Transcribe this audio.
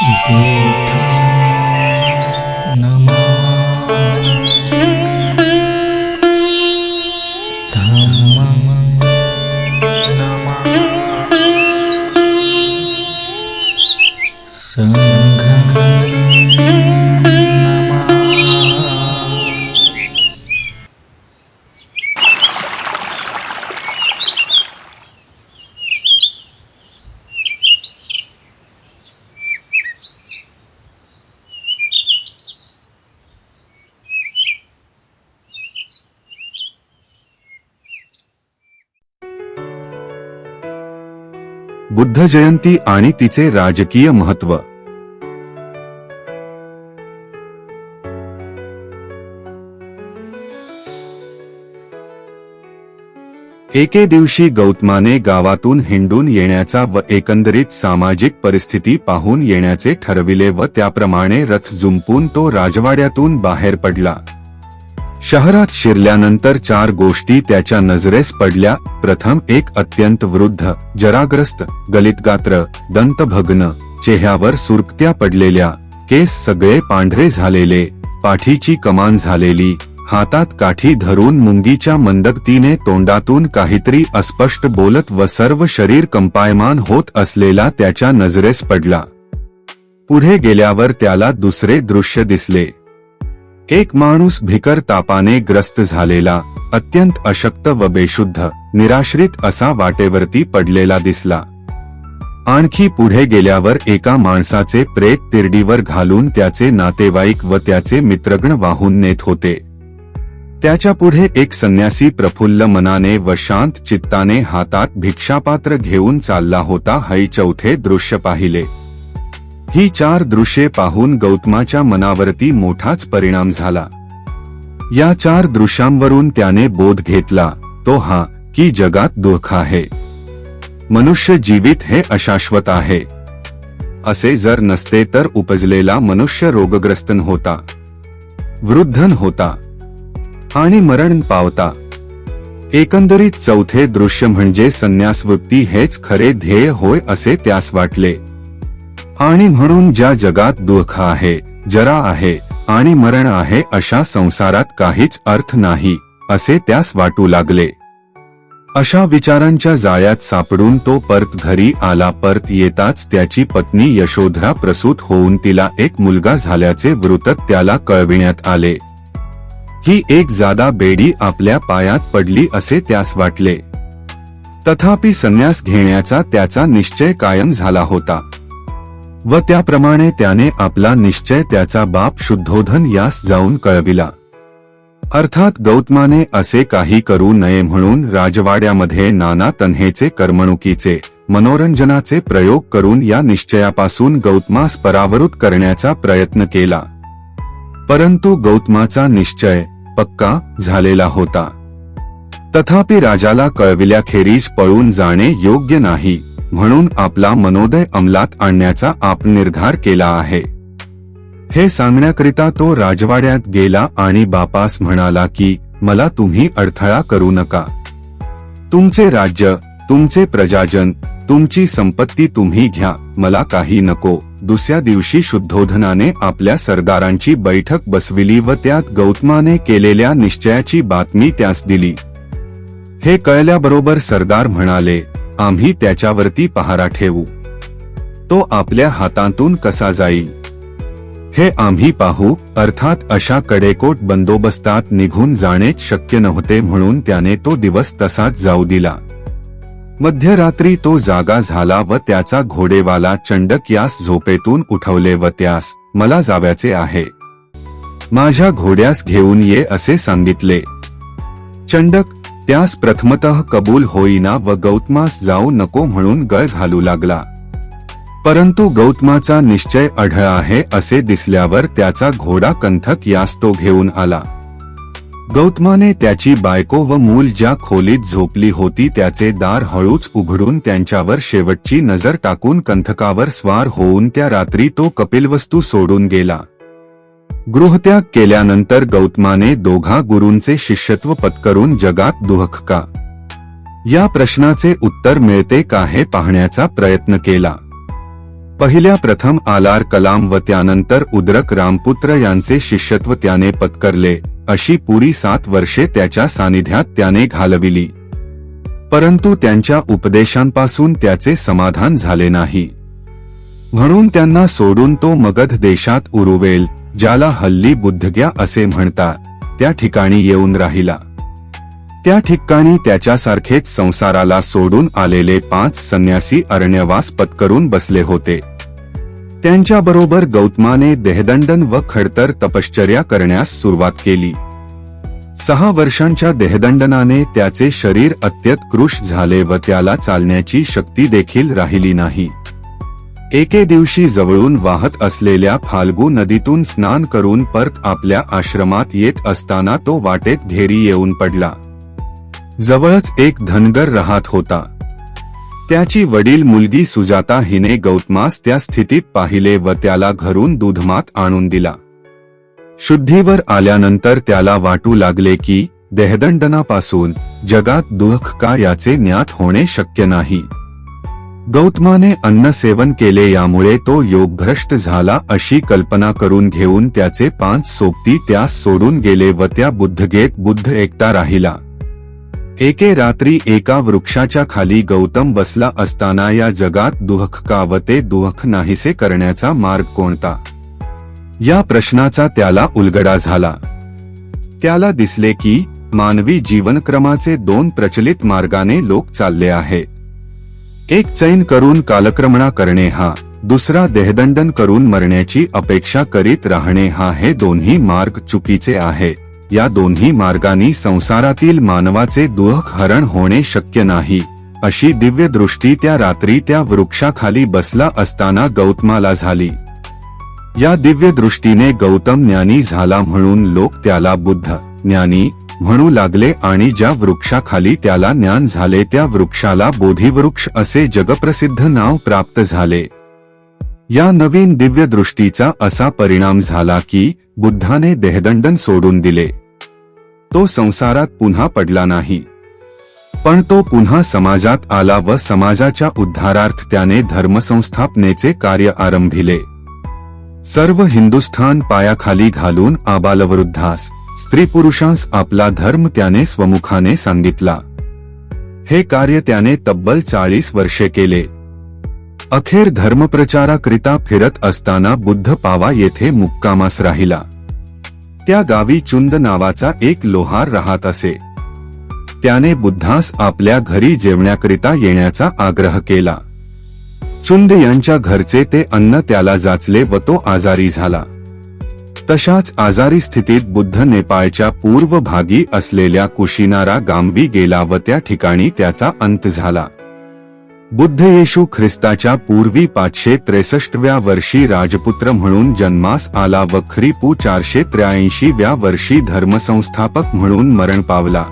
बुद्धं बुद्ध जयंती आणि तिचे राजकीय महत्त्व एके दिवशी गौतमाने गावातून हिंडून येण्याचा व एकंदरीत सामाजिक परिस्थिती पाहून येण्याचे ठरविले व त्याप्रमाणे रथ जुंपून तो राजवाड्यातून बाहेर पडला. शहरात शिरल्यानंतर चार गोष्टी त्याच्या नजरेस पडल्या. प्रथम एक अत्यंत वृद्ध जराग्रस्त गलितगात्र दंतभग्न चेहऱ्यावर सुरकत्या पडलेल्या केस सगळे पांढरे झालेले पाठीची कमान झालेली हातात काठी धरून मुंगीच्या मंदगतीने तोंडातून काहीतरी अस्पष्ट बोलत व सर्व शरीर कंपायमान होत असलेला त्याच्या नजरेस पडला. पुढे गेल्यावर त्याला दुसरे दृश्य दिसले. एक माणूस भिकर तापाने ग्रस्त झालेला अत्यंत अशक्त व बेशुद्ध निराश्रित असा वाटेवरती पडलेला दिसला. आणखी पुढे गेल्यावर एका माणसाचे प्रेत तिरडीवर घालून त्याचे नातेवाईक व त्याचे मित्रगण वाहून नेत होते. त्याच्या पुढे एक संन्यासी प्रफुल्ल मनाने व शांत चित्ताने हातात भिक्षापात्र घेऊन चालला होता हई चौथे दृश्य पाहिले. ही चार दृश्ये पाहून गौतमाच्या मनावरती मोठाच परिणाम झाला. या चार दृश्यांवरून त्याने बोध घेतला तो हा की जगात दुःख आहे. मनुष्य जीवित हे अशाश्वत आहे. असे जर नसते तर उपजलेला मनुष्य रोगग्रस्तन होता. वृद्धन होता. आणि मरण पावता. एकंदरीत चौथे दृश्य म्हणजे संन्यासवृत्ती हेच खरे ध्येय होय असे त्यास वाटले. आणि म्हणून ज्या जगात दुःख आहे जरा आहे आणि मरण आहे अशा संसारात काहीच अर्थ नाही असे त्यास वाटू लागले. अशा विचारांच्या जाळ्यात सापडून तो परत घरी आला परत येताच त्याची पत्नी यशोधरा प्रसूत होऊन तिला एक मुलगा झाल्याचे वृत्त त्याला कळविण्यात आले. ही एक जादा बेडी आपल्या पायात पडली असे त्यास वाटले. तथापि संन्यास घेण्याचा त्याचा निश्चय कायम झाला होता. व त्याप्रमाणे त्याने आपला निश्चय त्याचा बाप शुद्धोधन यास जाऊन कळविला. अर्थात गौतमाने असे काही करू नये म्हणून राजवाड्यामध्ये नाना तन्हेचे करमणुकीचे मनोरंजनाचे प्रयोग करून या निश्चयापासून गौतमास परावृत करण्याचा प्रयत्न केला. परंतु गौतमाचा निश्चय पक्का झालेला होता. तथापि राजाला कळविल्याखेरीज पळून जाणे योग्य नाही. म्हणून आपला मनोदय अंमलात आणण्याचा आप निर्धार केला आहे. हे सांगण्याकरिता तो राजवाड्यात गेला आणि बापास म्हणाला की मला तुम्ही अडथळा करू नका. तुमचे राज्य तुमचे प्रजाजन तुमची संपत्ती तुम्ही घ्या. मला काही नको. दुसऱ्या दिवशी शुद्धोधनाने आपल्या सरदारांची बैठक बसविली व त्यात गौतमाने केलेल्या निश्चयाची बातमी त्यास दिली. हे कळल्याबरोबर सरदार म्हणाले आम्ही त्याच्यावरती पहारा ठेवू. तो आपल्या हातातून कसा जाईल? हे आम्ही पाहू अर्थात अशा कडेकोट बंदोबस्तात निघून जाणे शक्य नव्हते म्हणून त्याने तो दिवस तसाच जाऊ दिला. मध्यरात्री तो जागा झाला व त्याचा घोडेवाला चंडक यास झोपेतून उठवले व त्यास मला जाव्याचे आहे. माझ्या घोड्यास घेऊन ये असे सांगितले. चंडक त्यास प्रथमतः कबूल होईना व गौतमास जाऊ नको म्हणून गळ घालू लागला. परंतु गौतमाचा निश्चय अढळ आहे असे दिसल्यावर त्याचा घोडा कंथक यास तो घेऊन आला. गौतमाने त्याची बायको व मूल ज्या खोलीत झोपली होती त्याचे दार हळूच उघडून त्यांच्यावर शेवटची नजर टाकून कंथकावर स्वार होऊन त्या रात्री तो कपिलवस्तू सोडून गेला. गृहत्याग केल्यानंतर गौतमाने दोघा गुरूंचे शिष्यत्व पत्करून जगात दुहख का या प्रश्नाचे उत्तर मिळते का हे पाहण्याचा प्रयत्न केला. पहिल्या प्रथम आलार कलाम व त्यानंतर उद्रक रामपुत्र यांचे शिष्यत्व त्याने पत्करले अशी पुरी सात वर्षे त्याच्या सानिध्यात त्याने घालविली. परंतु त्यांच्या उपदेशांपासून त्याचे समाधान झाले नाही. म्हणून त्यांना सोडून तो मगध देशात उरुवेल ज्याला हल्ली बुद्धग्या असे म्हणतात. त्या ठिकाणी येऊन राहिला. त्या ठिकाणी त्याच्यासारखेच संसाराला सोडून आलेले पाच संन्यासी अरण्यवास पत्करून बसले होते. त्यांच्याबरोबर गौतमाने देहदंडन व खडतर तपश्चर्या करण्यास सुरुवात केली. सहा वर्षांच्या देहदंडनाने त्याचे शरीर अत्यत्कृश झाले व त्याला चालण्याची शक्ती देखील राहिली नाही. एके दिवशी जवळून वाहत असलेल्या फाल्गू नदीतून स्नान करून परत आपल्या आश्रमात येत असताना तो वाटेत घेरी येऊन पडला. जवळच एक धनगर राहत होता. त्याची वडील मुलगी सुजाता हिने गौतमास त्या स्थितीत पाहिले व त्याला घरून दूधमात आणून दिला. शुद्धीवर आल्यानंतर त्याला वाटू लागले की देहदंडनापासून जगात दुःख का याचे ज्ञात होणे शक्य नाही. गौतमाने अन्न सेवन केले यामुळे तो योगभ्रष्ट झाला अशी कल्पना करून घेऊन त्याचे पाच सोबती त्यास सोडून गेले व त्या बुद्धगेत बुद्ध एकटा राहिला. एके रात्री एका वृक्षाच्या खाली गौतम बसला असताना या जगात दुःख का व ते नाहीसे करण्याचा मार्ग कोणता? या प्रश्नाचा त्याला उलगडा झाला. त्याला दिसले की मानवी जीवनक्रमाचे दोन प्रचलित मार्गाने लोक चालले आहेत एक चैन करून कालक्रमणा करणे हा दुसरा देहदंडन करून मरण्याची अपेक्षा करीत राहणे हा हे दोन्ही मार्ग चुकीचे आहे. या दोन्ही मार्गांनी संसारातील मानवाचे दुःख हरण होणे शक्य नाही. अशी दिव्य दृष्टी त्या रात्री त्या वृक्षाखाली बसला असताना गौतमाला झाली. या दिव्य दृष्टीने गौतम ज्ञानी झाला म्हणून लोक त्याला बुद्ध ज्ञानी म्हणू लागले आणि ज्या वृक्षाखाली त्याला ज्ञान झाले त्या वृक्षाला बोधिवृक्ष असे जगप्रसिद्ध नाव प्राप्त झाले. या नवीन दिव्य दृष्टीचा असा परिणाम झाला की बुद्धाने देहदंडन सोडून दिले. तो संसारात पुन्हा पडला नाही. पण तो पुन्हा समाजात आला व समाजाच्या उद्धारार्थ त्याने धर्मसंस्थापनेचे कार्य आरंभिले. सर्व हिंदुस्थान पायाखाली घालून आबालवृद्धास स्त्री पुरुषांस आपला धर्म त्याने स्वमुखाने सांगितला. हे कार्य त्याने तब्बल चाळीस वर्षे केले. अखेर धर्मप्रचाराकरिता फिरत असताना बुद्ध पावा येथे मुक्कामास राहिला. त्या गावी चुंद नावाचा एक लोहार राहत असे. त्याने बुद्धास आपल्या घरी जेवण्याकरिता येण्याचा आग्रह केला. चुंद यांच्या घरचे ते अन्न त्याला जाचले व तो आजारी झाला. तशाच आजारी स्थितीत बुद्ध नेपाळच्या पूर्व भागी असलेल्या कुशिनारा गांबी गेला व त्या ठिकाणी त्याचा अंत झाला. बुद्ध येशू ख्रिस्ताच्या पूर्वी पाचशे त्रेसष्टव्या वर्षी राजपुत्र म्हणून जन्मास आला व ख्रिपू चारशे त्र्याऐंशी व्या वर्षी धर्मसंस्थापक म्हणून मरण पावला.